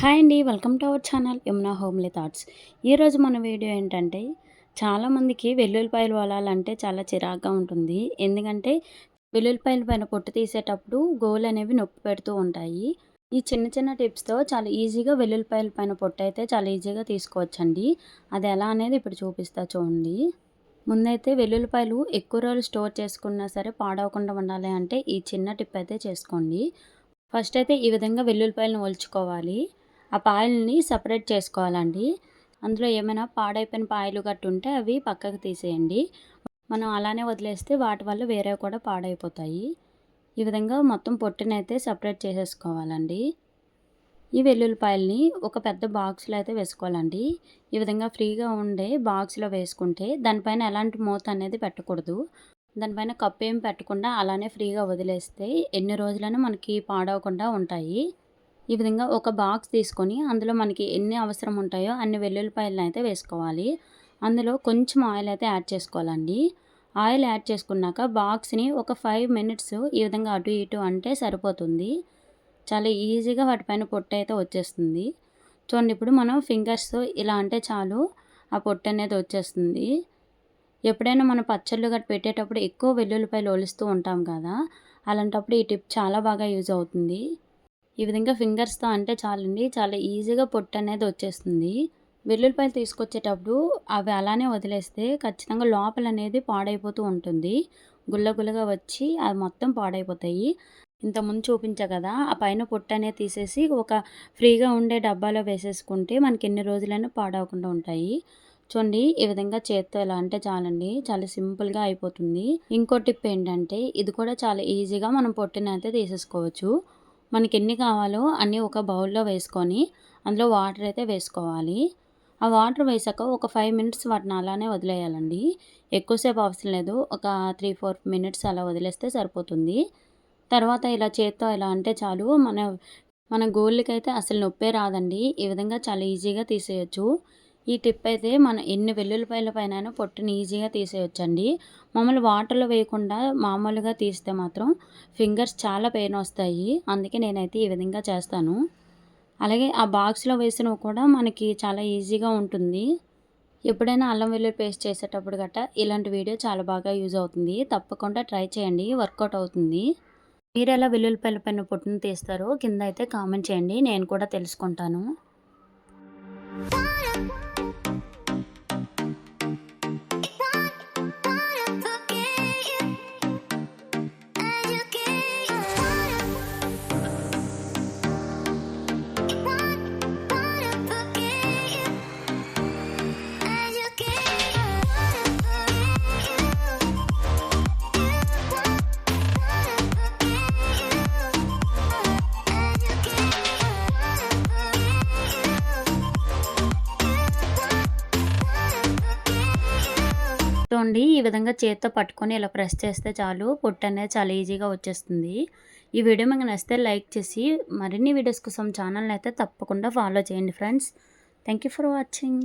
Hi అండి welcome to our channel Yamuna homely thoughts. ఈరోజు మన వీడియో ఏంటంటే చాలామందికి వెల్లుల్లిపాయలు వలాలంటే చాలా చిరాగ్గా ఉంటుంది. ఎందుకంటే వెల్లుల్లిపాయల పైన పొట్టు తీసేటప్పుడు గోలు అనేవి నొప్పి పెడుతూ ఉంటాయి. ఈ చిన్న చిన్న టిప్స్తో చాలా ఈజీగా వెల్లుల్లిపాయల పైన పొట్టు అయితే చాలా ఈజీగా తీసుకోవచ్చండి. అది ఎలా అనేది ఇప్పుడు చూపిస్తా చూడండి. ముందైతే వెల్లుల్లిపాయలు ఎక్కువ రోజులు స్టోర్ చేసుకున్నా సరే పాడవకుండా ఉండాలి అంటే ఈ చిన్న టిప్ అయితే చేసుకోండి. ఫస్ట్ అయితే ఈ విధంగా వెల్లుల్లిపాయలను ఒలుచుకోవాలి. ఆ పాయల్ని సపరేట్ చేసుకోవాలండి. అందులో ఏమైనా పాడైపోయిన పాయలు గట్టు ఉంటే అవి పక్కకు తీసేయండి. మనం అలానే వదిలేస్తే వాటి వల్ల వేరే కూడా పాడైపోతాయి. ఈ విధంగా మొత్తం పొట్టునైతే సపరేట్ చేసేసుకోవాలండి. ఈ వెల్లుల్లిపాయల్ని ఒక పెద్ద బాక్స్లో అయితే వేసుకోవాలండి. ఈ విధంగా ఫ్రీగా ఉండే బాక్స్లో వేసుకుంటే దానిపైన ఎలాంటి మూత అనేది పెట్టకూడదు. దానిపైన కప్పు ఏం పెట్టకుండా అలానే ఫ్రీగా వదిలేస్తే ఎన్ని రోజులైనా మనకి పాడవకుండా ఉంటాయి. ఈ విధంగా ఒక బాక్స్ తీసుకొని అందులో మనకి ఎన్ని అవసరం ఉంటాయో అన్ని వెల్లుల్లిపాయలను అయితే వేసుకోవాలి. అందులో కొంచెం ఆయిల్ అయితే యాడ్ చేసుకోవాలండి. ఆయిల్ యాడ్ చేసుకున్నాక బాక్స్ని ఒక ఫైవ్ మినిట్స్ ఈ విధంగా అటు ఇటు అంటే సరిపోతుంది. చాలా ఈజీగా వాటిపైన పొట్టు అయితే వచ్చేస్తుంది. చూడండి ఇప్పుడు మనం ఫింగర్స్ ఇలా అంటే చాలు ఆ పొట్టు అనేది వచ్చేస్తుంది. ఎప్పుడైనా మనం పచ్చళ్ళు గట్టి పెట్టేటప్పుడు ఎక్కువ వెల్లుల్లిపాయలు ఒలుస్తూ ఉంటాం కదా అలాంటప్పుడు ఈ టిప్ చాలా బాగా యూజ్ అవుతుంది. ఈ విధంగా ఫింగర్స్తో అంటే చాలండి. చాలా ఈజీగా పొట్టు అనేది వచ్చేస్తుంది. వెల్లుల్లిపాయలు తీసుకొచ్చేటప్పుడు అవి అలానే వదిలేస్తే ఖచ్చితంగా లోపల అనేది పాడైపోతూ ఉంటుంది. గుల్లగుల్లగా వచ్చి అవి మొత్తం పాడైపోతాయి. ఇంతకుముందు చూపించా కదా ఆ పైన పొట్టు అనేది తీసేసి ఒక ఫ్రీగా ఉండే డబ్బాలో వేసేసుకుంటే మనకి ఎన్ని రోజులైనా పాడవకుండా ఉంటాయి. చూడండి ఈ విధంగా చేత్తో ఎలా అంటే చాలండి. చాలా సింపుల్గా అయిపోతుంది. ఇంకో టిప్ ఏంటంటే ఇది కూడా చాలా ఈజీగా మనం పొట్టునైతే తీసేసుకోవచ్చు. మనకి ఎన్ని కావాలో అన్నీ ఒక బౌల్లో వేసుకొని అందులో వాటర్ అయితే వేసుకోవాలి. ఆ వాటర్ వేసాక ఒక ఫైవ్ మినిట్స్ వాటిని అలానే వదిలేయాలండి. ఎక్కువసేపు అవసరం లేదు. ఒక త్రీ ఫోర్ మినిట్స్ అలా వదిలేస్తే సరిపోతుంది. తర్వాత ఇలా చేత్తో ఇలా అంటే చాలు. మన మన గోళ్ళకైతే అయితే అసలు నొప్పే రాదండి. ఈ విధంగా చాలా ఈజీగా తీసేయచ్చు. ఈ టిప్ అయితే మనం ఎన్ని వెల్లుల్లిపాయల పైన పొట్టుని ఈజీగా తీసేయొచ్చండి. మామూలు వాటర్లో వేయకుండా మామూలుగా తీస్తే మాత్రం ఫింగర్స్ చాలా పెయిన్ వస్తాయి. అందుకే నేనైతే ఈ విధంగా చేస్తాను. అలాగే ఆ బాక్స్లో వేసినవి కూడా మనకి చాలా ఈజీగా ఉంటుంది. ఎప్పుడైనా అల్లం వెల్లుల్లి పేస్ట్ చేసేటప్పుడు గట్ట ఇలాంటి వీడియో చాలా బాగా యూజ్ అవుతుంది. తప్పకుండా ట్రై చేయండి. వర్కౌట్ అవుతుంది. మీరు ఎలా వెల్లుల్లిపాయల పైన పొట్టును తీస్తారో కింద అయితే కామెంట్ చేయండి. నేను కూడా తెలుసుకుంటాను. చూడండి ఈ విధంగా చేత్తో పట్టుకొని ఇలా ప్రెస్ చేస్తే చాలు పొట్టు అనేది చాలా ఈజీగా వచ్చేస్తుంది. ఈ వీడియో మీకు నచ్చితే లైక్ చేసి మరిన్ని వీడియోస్ కోసం ఛానల్ని అయితే తప్పకుండా ఫాలో చేయండి friends. Thank you for watching.